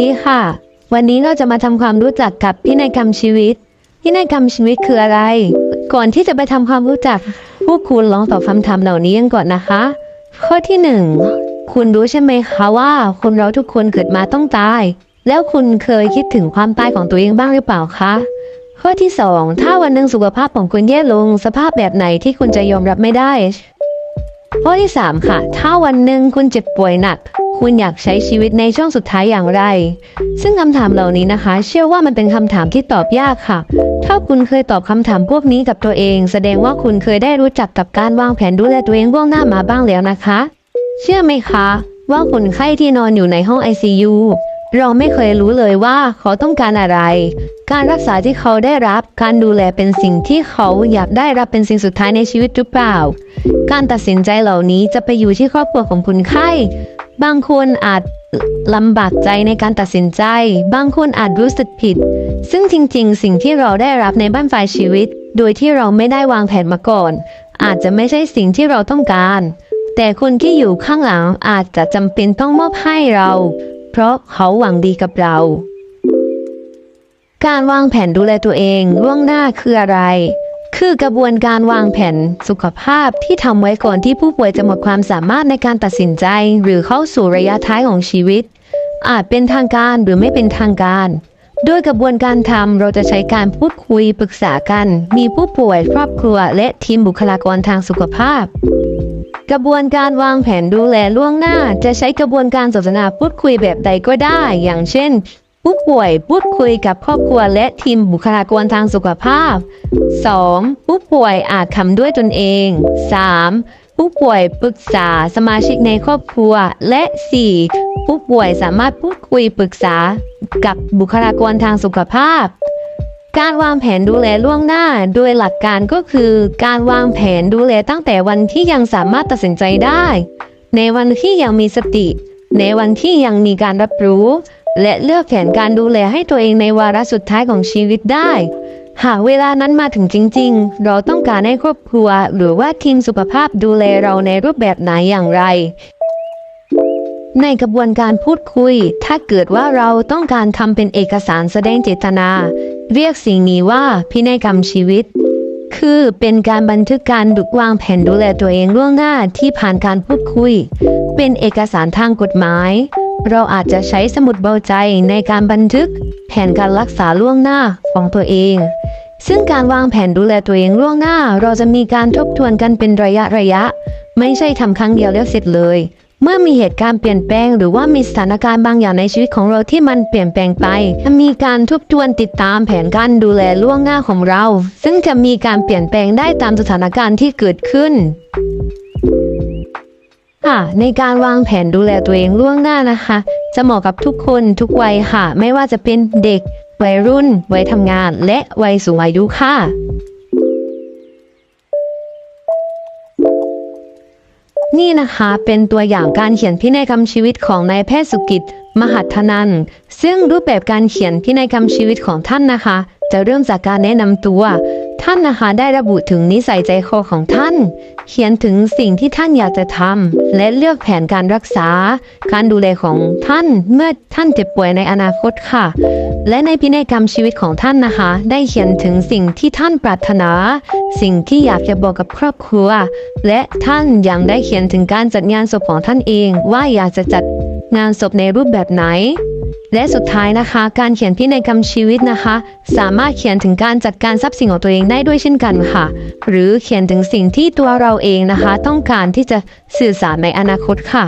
ดีค่ะ วันนี้เราจะมาทำความรู้จักกับพินัยกรรมชีวิต พินัยกรรมชีวิตคืออะไร ก่อนที่จะไปทำความรู้จักพวกคุณลองตอบคำถามเหล่านี้กันก่อนนะคะ ข้อที่หนึ่งคุณรู้ใช่ไหมคะว่าคนเราทุกคนเกิดมาต้องตาย แล้วคุณเคยคิดถึงความตายของตัวเองบ้างหรือเปล่าคะข้อที่สองถ้าวันหนึ่งสุขภาพของคุณแย่ลง สภาพแบบไหนที่คุณจะยอมรับไม่ได้ ข้อที่3ค่ะ ถ้าวันหนึ่งคุณเจ็บป่วยหนัก คุณอยากใช้ชีวิตในช่วงสุดท้ายอย่างไร ซึ่งคำถามเหล่านี้นะคะ เชื่อว่ามันเป็นคำถามที่ตอบยากค่ะ ถ้าคุณเคยตอบคำถามพวกนี้กับตัวเอง แสดงว่าคุณเคยได้รู้จักกับการวางแผนดูแลตัวเองล่วงหน้ามาบ้างแล้วนะคะ เชื่อไหมคะ ว่าคนไข้ที่นอนอยู่ในห้อง ICU เราไม่เคยรู้เลยว่าเขาต้องการอะไร การรักษาที่เขาได้รับ การดูแลเป็นสิ่งที่เขาอยากได้รับเป็นสิ่งสุดท้ายในชีวิตหรือเปล่า การตัดสินใจเหล่านี้จะไปอยู่ที่ครอบครัวของคนไข้ บางคนอาจลำบากใจในการตัดสินใจ บางคนอาจรู้สึกผิด ซึ่งจริงๆ สิ่งที่เราได้รับในบ้านปลายชีวิต โดยที่เราไม่ได้วางแผนมาก่อน อาจจะไม่ใช่สิ่งที่เราต้องการ แต่คนที่อยู่ข้างหลังอาจจะจำเป็นต้องมอบให้เรา เพราะเขาหวังดีกับเรา การวางแผนดูแลตัวเองล่วงหน้าคืออะไร คือกระบวนการวางแผนสุขภาพที่ทำไว้ก่อนที่ผู้ป่วยจะหมดความสามารถในการตัดสินใจ หรือเข้าสู่ระยะท้ายของชีวิต อาจเป็นทางการหรือไม่เป็นทางการโดยกระบวนการทำเราจะใช้การพูดคุยปรึกษากัน มีผู้ป่วยครอบครัว และทีมบุคลากรทางสุขภาพ กระบวนการวางแผนดูแลล่วงหน้า จะใช้กระบวนการสนทนาพูดคุยแบบใดก็ได้ อย่างเช่น ผู้ป่วยพูดคุยกับครอบครัวและทีมบุคลากรทางสุขภาพ 2. ผู้ป่วยอาจคำด้วยตนเอง 3. ผู้ป่วยปรึกษาสมาชิกในครอบครัว และ 4. ผู้ป่วยสามารถพูดคุยปรึกษากับบุคลากรทางสุขภาพ การวางแผนดูแลล่วงหน้า โดยหลักการก็คือ การวางแผนดูแลตั้งแต่วันที่ยังสามารถตัดสินใจได้ ในวันที่ยังมีสติ ในวันที่ยังมีการรับรู้ และเลือกแผนการดูแลให้ตัวเองในวาระสุดท้ายของชีวิตได้ หากเวลานั้นมาถึงจริง ๆ เราต้องการให้ครอบครัว หรือว่าทีมสุขภาพดูแลเราในรูปแบบไหนอย่างไร ในกระบวนการพูดคุย ถ้าเกิดว่าเราต้องการทำเป็นเอกสารแสดงเจตนา เรียกสิ่งนี้ว่าพินัยกรรมชีวิต คือเป็นการบันทึกการดุกวางแผนดูแลตัวเองล่วงหน้าที่ผ่านการพูดคุย เป็นเอกสารทางกฎหมาย เราอาจจะใช้สมุดเบาใจในการบันทึกแผนการรักษาล่วงหน้าของตัวเอง ซึ่งการวางแผนดูแลตัวเองล่วงหน้า เราจะมีการทบทวนกันเป็นระยะระยะ ไม่ใช่ทำครั้งเดียวแล้วเสร็จเลย เมื่อมีเหตุการณ์เปลี่ยนแปลง หรือว่ามีสถานการณ์บางอย่างในชีวิตของเราที่มันเปลี่ยนแปลงไปจะมีการทบทวนติดตามแผนการดูแลล่วงหน้าของเรา ซึ่งจะมีการเปลี่ยนแปลงได้ตามสถานการณ์ที่เกิดขึ้น ค่ะในการวางแผนดูแลตัวเองล่วงหน้านะคะ จะเหมาะกับทุกคนทุกวัยค่ะ ไม่ว่าจะเป็นเด็ก วัยรุ่น วัยทำงาน และวัยสูงอายุค่ะ นี่นะคะเป็นตัวอย่างการเขียนพินัยกรรมชีวิตของนายแพทย์สุกิจ มหัทนันซึ่งรูปแบบการเขียนพินัยกรรมชีวิตของท่านนะคะ จะเริ่มจากการแนะนำตัว ท่านนะคะได้ระบุถึงนิสัยใจคอของท่าน เขียนถึงสิ่งที่ท่านอยากจะทำและเลือกแผนการรักษา การดูแลของท่านเมื่อท่านเจ็บป่วยในอนาคตค่ะ และในพินัยกรรมชีวิตของท่านนะคะ ได้เขียนถึงสิ่งที่ท่านปรารถนา สิ่งที่อยากจะบอกกับครอบครัว และท่านยังได้เขียนถึงการจัดงานศพของท่านเอง ว่าอยากจะจัดงานศพในรูปแบบไหน และสุดท้ายนะคะ การเขียนพินัยกรรมชีวิตนะคะ สามารถเขียนถึงการจัดการทรัพย์สินของตัวเองได้ด้วยเช่นกันค่ะ หรือเขียนถึงสิ่งที่ตัวเราเองนะคะ ต้องการที่จะสื่อสารในอนาคตค่ะ